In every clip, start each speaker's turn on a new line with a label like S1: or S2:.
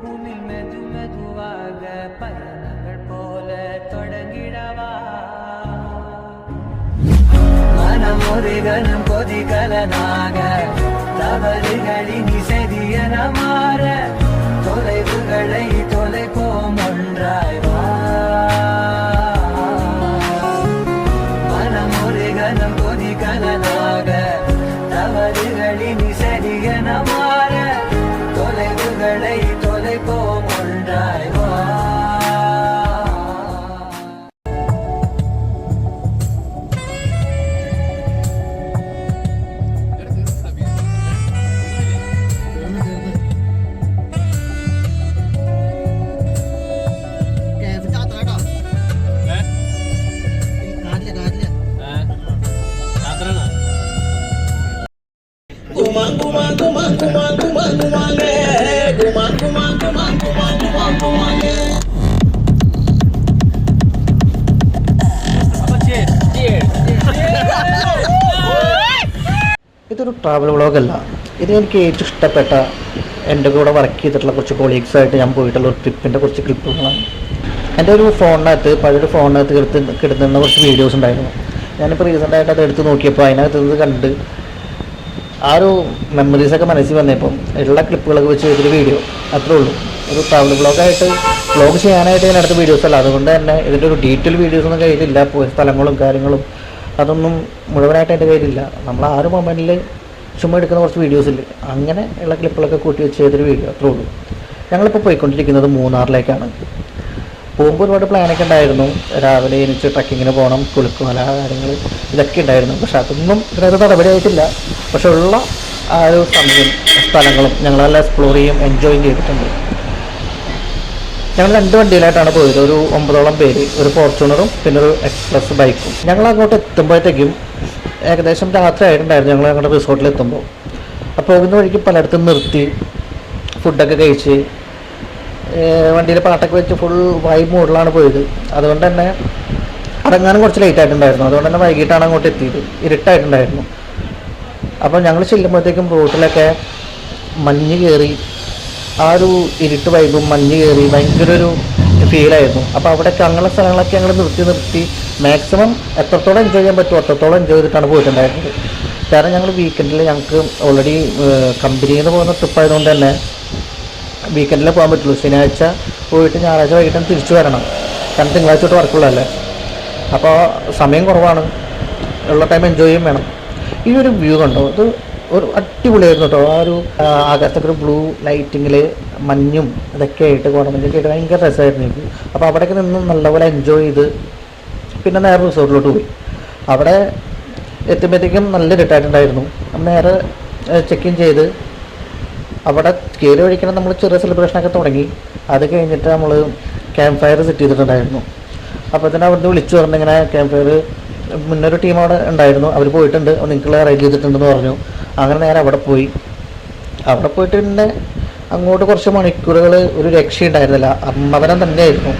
S1: பூமில் மெது மெதுவாக பயணங்கள் போல தொடங்கிடவா மனம் ஒரு கணம் கொதிகலனாக தவறுகளின் செதியன மாற தொலைவுகளை தொலைப்போம் ஒன்றாய்
S2: ഇതൊരു ട്രാവൽ വ്ളോഗല്ല ഇത് എനിക്ക് ഏറ്റവും ഇഷ്ടപ്പെട്ട എന്റെ കൂടെ വർക്ക് ചെയ്തിട്ടുള്ള കുറച്ച് കൊളീഗ്സ് ആയിട്ട് ഞാൻ പോയിട്ടുള്ള ഒരു ട്രിപ്പിന്റെ കുറച്ച് ക്ലിപ്പുകളാണ് എന്റെ ഒരു ഫോണിനകത്ത് പഴയൊരു ഫോണിനകത്ത് എടുത്ത് കിടത്തുന്ന കുറച്ച് വീഡിയോസ് ഉണ്ടായിരുന്നു. ഞാനിപ്പോൾ റീസെന്റ് ആയിട്ട് അത് എടുത്ത് നോക്കിയപ്പോൾ അതിനകത്ത് ഇത് കണ്ട് ആ ഒരു മെമ്മറീസൊക്കെ മനസ്സിൽ വന്നപ്പം ഉള്ള ക്ലിപ്പുകളൊക്കെ വെച്ച് ചെയ്തൊരു വീഡിയോ അത്രേ ഉള്ളൂ. ഒരു ട്രാവൽ ബ്ലോഗായിട്ട് ബ്ലോഗ് ചെയ്യാനായിട്ട് ഞാൻ അടുത്ത വീഡിയോസ് അല്ല. അതുകൊണ്ട് തന്നെ ഇതിന്റെ ഒരു ഡീറ്റെയിൽ വീഡിയോസ് ഒന്നും കയ്യിലില്ല. പോയ സ്ഥലങ്ങളും കാര്യങ്ങളും അതൊന്നും മുഴുവനായിട്ട് എന്റെ കയ്യിലില്ല. നമ്മൾ ആ ഒരു മൊമെന്റിൽ ചുമ്മാ എടുക്കുന്ന കുറച്ച് വീഡിയോസ് ഇല്ല? അങ്ങനെ ഉള്ള ക്ലിപ്പുകളൊക്കെ കൂട്ടി വെച്ച് ചെയ്തൊരു വീഡിയോ അത്രേ ഉള്ളൂ. ഞങ്ങളിപ്പോൾ പോയിക്കൊണ്ടിരിക്കുന്നത് മൂന്നാറിലേക്കാണ്. പോകുമ്പോൾ ഒരുപാട് പ്ലാനൊക്കെ ഉണ്ടായിരുന്നു രാവിലെ എനിക്ക് ട്രക്കിങ്ങിന് പോകണം കുളിക്കുമല കാര്യങ്ങൾ ഇതൊക്കെ ഉണ്ടായിരുന്നു പക്ഷെ അതൊന്നും ഇതിനകത്ത് നടപടിയായിട്ടില്ല പക്ഷെ ഉള്ള ആ ഒരു സമയം സ്ഥലങ്ങളും ഞങ്ങളെല്ലാം എക്സ്പ്ലോർ ചെയ്യും എൻജോയ് ചെയ്തിട്ടുണ്ട്. ഞങ്ങൾ രണ്ട് വണ്ടിയിലായിട്ടാണ് പോയത്. ഒരു ഒമ്പതോളം പേര് ഒരു ഫോർച്യൂണറും പിന്നെ ഒരു എക്സ്പ്രസ് ബൈക്കും ഞങ്ങൾ അങ്ങോട്ട് എത്തുമ്പോഴത്തേക്കും ഏകദേശം രാത്രി ആയിട്ടുണ്ടായിരുന്നു ഞങ്ങൾ ഞങ്ങളുടെ റിസോർട്ടിൽ എത്തുമ്പോൾ. അപ്പോൾ പോകുന്ന വഴിക്ക് പലയിടത്തും നിർത്തി ഫുഡൊക്കെ കഴിച്ച് വണ്ടിയിൽ പാട്ടൊക്കെ വെച്ച് ഫുൾ വൈബ് മോഡിലാണ് പോയത്. അതുകൊണ്ട് തന്നെ ഇറങ്ങാനും കുറച്ച് ലേറ്റ് ആയിട്ടുണ്ടായിരുന്നു. അതുകൊണ്ട് തന്നെ വൈകിട്ടാണ് അങ്ങോട്ട് എത്തിയത്. ഇരുട്ടായിട്ടുണ്ടായിരുന്നു. അപ്പോൾ ഞങ്ങൾ ചെല്ലുമ്പോഴത്തേക്കും റോട്ടിലൊക്കെ മഞ്ഞ് കയറി ആ ഒരു ഇരുട്ട് വൈബും മഞ്ഞ് കയറി ഭയങ്കര ഒരു ഫീലായിരുന്നു അപ്പോൾ അവിടെയൊക്കെ അങ്ങനെയുള്ള സ്ഥലങ്ങളൊക്കെ ഞങ്ങൾ നിർത്തി നിർത്തി മാക്സിമം എത്രത്തോളം എൻജോയ് ചെയ്യാൻ പറ്റുമോ അത്രത്തോളം എൻജോയ് ചെയ്തിട്ടാണ് പോയിട്ടുണ്ടായിരുന്നത്. കാരണം ഞങ്ങൾ വീക്കെൻഡിൽ ഞങ്ങൾക്ക് ഓൾറെഡി കമ്പനിയിൽ നിന്ന് പോകുന്ന ട്രിപ്പ് ആയതുകൊണ്ട് തന്നെ വീക്കെൻഡിൽ പോകാൻ പറ്റുള്ളൂ. ശനിയാഴ്ച പോയിട്ട് ഞായറാഴ്ച വൈകിട്ട് തിരിച്ചു വരണം. കാരണം തിങ്കളാഴ്ച തൊട്ട് വർക്കുള്ളതല്ലേ അപ്പോൾ സമയം കുറവാണ്. ഉള്ള ടൈം എൻജോയ് ചെയ്യും വേണം. ഈ ഒരു വ്യൂ കണ്ടോ? അത് ഒരു അടിപൊളിയായിരുന്നു കേട്ടോ. ആ ഒരു ആകാശത്തൊക്കെ ഒരു ബ്ലൂ ലൈറ്റിങ്ങിൽ മഞ്ഞും ഇതൊക്കെ ആയിട്ട് കോടമഞ്ഞൊക്കെ ആയിട്ട് ഭയങ്കര രസമായിരുന്നു എനിക്ക്. അപ്പോൾ അവിടെയൊക്കെ നിന്ന് നല്ലപോലെ എൻജോയ് ചെയ്ത് പിന്നെ നേരെ റിസോർട്ടിലോട്ട് പോയി. അവിടെ എത്തുമ്പോഴത്തേക്കും നല്ല ഇരുട്ടായിട്ടുണ്ടായിരുന്നു നേരെ ചെക്ക് ഇൻ ചെയ്ത് അവിടെ കയറി ഒഴിക്കണം നമ്മൾ ചെറിയ സെലിബ്രേഷനൊക്കെ തുടങ്ങി. അത് കഴിഞ്ഞിട്ട് നമ്മൾ ക്യാമ്പ് ഫയർ സെറ്റ് ചെയ്തിട്ടുണ്ടായിരുന്നു. അപ്പോൾ തന്നെ അവിടുന്ന് വിളിച്ചു പറഞ്ഞിങ്ങനെ ക്യാമ്പ് ഫയർ മുന്നൊരു ടീം അവിടെ ഉണ്ടായിരുന്നു. അവർ പോയിട്ടുണ്ട്. നിങ്ങൾക്ക് റൈഡ് ചെയ്തിട്ടുണ്ടെന്ന് പറഞ്ഞു. അങ്ങനെ നേരെ അവിടെ പോയി. അവിടെ പോയിട്ട് പിന്നെ അങ്ങോട്ട് കുറച്ച് മണിക്കൂറുകൾ ഒരു രക്ഷയുണ്ടായിരുന്നില്ല. അമ്മവനം തന്നെയായിരുന്നു.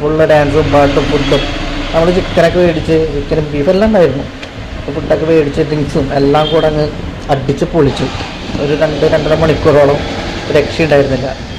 S2: ഫുള്ള് ഡാൻസും പാട്ടും ഫുഡും നമ്മൾ ചിക്കനൊക്കെ മേടിച്ച് ചിക്കനും ബീഫ് എല്ലാം ഉണ്ടായിരുന്നു. അപ്പോൾ ഫുഡൊക്കെ മേടിച്ച് ഡ്രിങ്ക്സും എല്ലാം കൂടെ അങ്ങ് അടിച്ച് പൊളിച്ചു. ഒരു രണ്ട് രണ്ടര മണിക്കൂറോളം രക്ഷയുണ്ടായിരുന്നില്ല.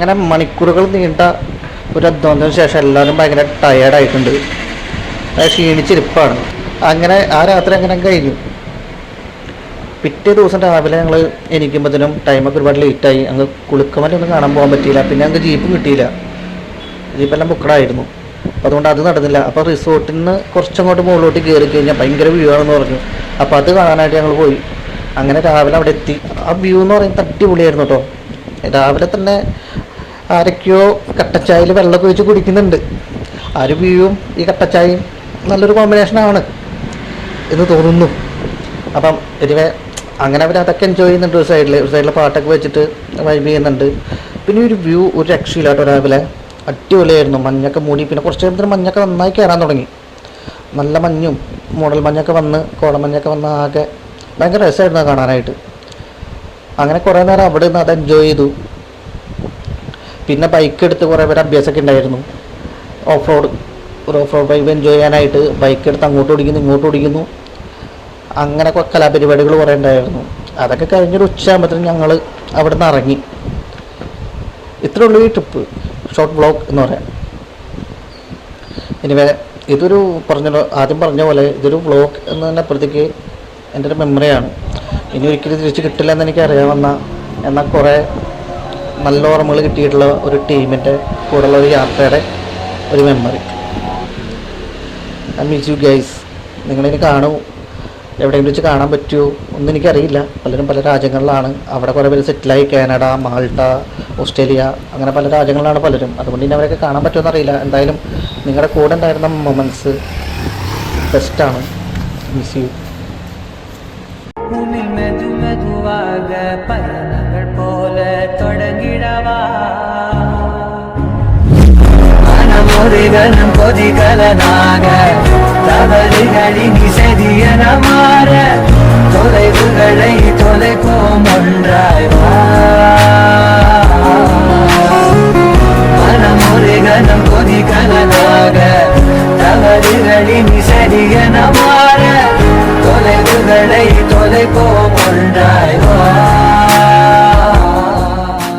S2: അങ്ങനെ മണിക്കൂറുകൾ നീണ്ട ഒരു അധ്വാനത്തിന് ശേഷം എല്ലാവരും ഭയങ്കര ടയേർഡായിട്ടുണ്ട് ക്ഷീണിച്ചിരിപ്പാണ്. അങ്ങനെ ആ രാത്രി അങ്ങനെ കഴിഞ്ഞു. പിറ്റേ ദിവസം രാവിലെ ഞങ്ങൾ എനിക്കുമ്പോഴത്തേനും ടൈമൊക്കെ ഒരുപാട് ലേറ്റായി അങ്ങ് കുളുക്കമലൊന്നും കാണാൻ പോകാൻ പറ്റിയില്ല. പിന്നെ ഞങ്ങൾക്ക് ജീപ്പ് കിട്ടിയില്ല. ജീപ്പെല്ലാം ബുക്കഡായിരുന്നു അപ്പോൾ അതുകൊണ്ട് അത് നടന്നില്ല. അപ്പോൾ റിസോർട്ടിൽ നിന്ന് കുറച്ചങ്ങോട്ട് മുകളിലോട്ട് കയറി കഴിഞ്ഞാൽ ഭയങ്കര വ്യൂ ആണെന്ന് പറഞ്ഞു. അപ്പോൾ അത് കാണാനായിട്ട് ഞങ്ങൾ പോയി. അങ്ങനെ രാവിലെ അവിടെ എത്തി. ആ വ്യൂ എന്ന് പറയുന്നത് അടിപൊളിയായിരുന്നു കേട്ടോ രാവിലെ തന്നെ ആരൊക്കെയോ കട്ടച്ചായയിൽ വെള്ളമൊക്കെ ഒഴിച്ച് കുടിക്കുന്നുണ്ട്. ആ ഒരു ഈ കട്ടച്ചായയും നല്ലൊരു കോമ്പിനേഷനാണ് എന്ന് തോന്നുന്നു. അപ്പം എനിവേ അങ്ങനെ അവർ അതൊക്കെ എൻജോയ് ചെയ്യുന്നുണ്ട് ഒരു സൈഡിൽ ഒരു സൈഡിൽ പാട്ടൊക്കെ വെച്ചിട്ട് വൈബ് ചെയ്യുന്നുണ്ട്. പിന്നെ ഒരു വ്യൂ ഒരു രക്ഷയില്ല കേട്ടോ രാവിലെ. അടിപൊളിയായിരുന്നു. മഞ്ഞൊക്കെ മൂടി പിന്നെ കുറച്ച് കഴിയുമ്പോൾ മഞ്ഞൊക്കെ നന്നായി കയറാൻ തുടങ്ങി. നല്ല മഞ്ഞും മൂടൽ മഞ്ഞൊക്കെ വന്ന് കോടമഞ്ഞൊക്കെ വന്ന് ആകെ ഭയങ്കര രസമായിരുന്നു കാണാനായിട്ട്. അങ്ങനെ കുറേ നേരം അവിടെ നിന്ന് അത് എൻജോയ് ചെയ്തു. പിന്നെ ബൈക്ക് എടുത്ത് കുറേ പേര് അഭ്യാസമൊക്കെ ഉണ്ടായിരുന്നു. ഓഫ് റോഡ് ഒരു ഓഫ് റോഡ് ബൈക്ക് എൻജോയ് ചെയ്യാനായിട്ട് ബൈക്ക് എടുത്ത് അങ്ങോട്ട് ഓടിക്കുന്നു ഇങ്ങോട്ട് ഓടിക്കുന്നു അങ്ങനെ കലാപരിപാടികൾ കുറേ ഉണ്ടായിരുന്നു. അതൊക്കെ കഴിഞ്ഞൊരു ഉച്ചയാകുമ്പോഴത്തേനും ഞങ്ങൾ അവിടെ നിന്ന് ഇറങ്ങി. ഇത്രേ ഉള്ളൂ ഈ ട്രിപ്പ് ഷോർട്ട് ബ്ലോഗ് എന്ന് പറയാം. ഇനി ഇതൊരു പറഞ്ഞല്ലോ ആദ്യം പറഞ്ഞ പോലെ ഇതൊരു ബ്ലോഗ് എന്ന് തന്നെ അപ്പോഴത്തേക്ക് എന്റെ ഒരു മെമ്മറിയാണ് ഇനി ഒരിക്കലും തിരിച്ച് കിട്ടില്ല എന്ന് എനിക്ക് അറിയാവുന്ന എന്നാൽ കുറേ നല്ല ഓർമ്മകൾ കിട്ടിയിട്ടുള്ള ഒരു ടീമിന്റെ കൂടെയുള്ള ഒരു യാത്രയുടെ ഒരു memory I miss you guys നിങ്ങളിനി കാണൂ. എവിടെയെങ്കിലും വെച്ച് കാണാൻ പറ്റുമോ? ഒന്നും എനിക്കറിയില്ല. പലരും പല രാജ്യങ്ങളിലാണ്. അവിടെ കുറേ പേര് സെറ്റിലായി കാനഡ മാൾട്ട ഓസ്ട്രേലിയ അങ്ങനെ പല രാജ്യങ്ങളിലാണ് പലരും. അതുകൊണ്ട് ഇനി അവരൊക്കെ കാണാൻ പറ്റുമോ അറിയില്ല എന്തായാലും നിങ്ങളുടെ കൂടെ ഉണ്ടായിരുന്ന മൊമെന്റ്സ് ബെസ്റ്റാണ് മിസ് യു
S1: போக தொடங்கிடவா? மனமொரு கனம் கொதிகலனாக தவறுகளின் இசதியன மாற தொலைவுகளை தொலைப்போம்.